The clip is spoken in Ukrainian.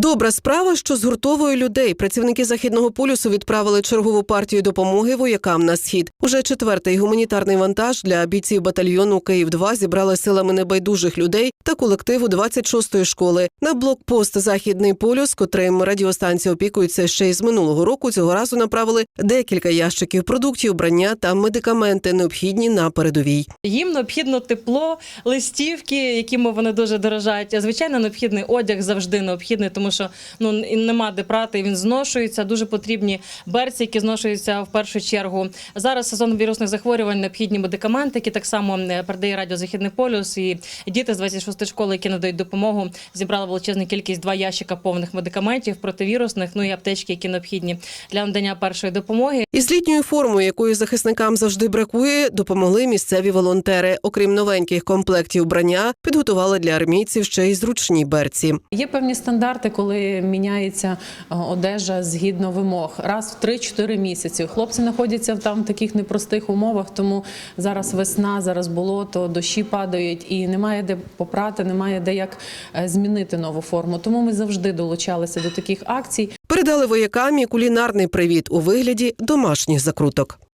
Добра справа, що згуртовує людей. Працівники західного полюсу відправили чергову партію допомоги воякам на схід. Уже четвертий гуманітарний вантаж для бійців батальйону Київ 2 зібрали силами небайдужих людей та колективу 26-ї школи. На блокпост Західний полюс, котрим радіостанція опікується ще й з минулого року. Цього разу направили декілька ящиків продуктів, брання та медикаменти, необхідні на передовій. Їм необхідно тепло, листівки, якими вони дуже дорожать. Звичайно, необхідний одяг завжди необхідний, тому що ну нема де прати. Він зношується. Дуже потрібні берці, які зношуються в першу чергу. Зараз сезон вірусних захворювань, необхідні медикаменти, які так само е, передає радіо Західний полюс. І діти з 26 школи, які надають допомогу, зібрали величезну кількість два ящика повних медикаментів противірусних, ну і аптечки, які необхідні для надання першої допомоги. Із літньою формою, якої захисникам завжди бракує, допомогли місцеві волонтери. Окрім новеньких комплектів брання, підготували для армійців ще й зручні берці. Є певні стандарти, коли міняється е, одежа згідно вимог раз в 3-4 місяці. Хлопці знаходяться в там таких непростих умовах, тому зараз весна, зараз болото, дощі падають і немає де попрати, немає де як е, змінити нову форму. Тому ми завжди долучалися до таких акцій. Передали воякам і кулінарний привіт у вигляді домашніх закруток.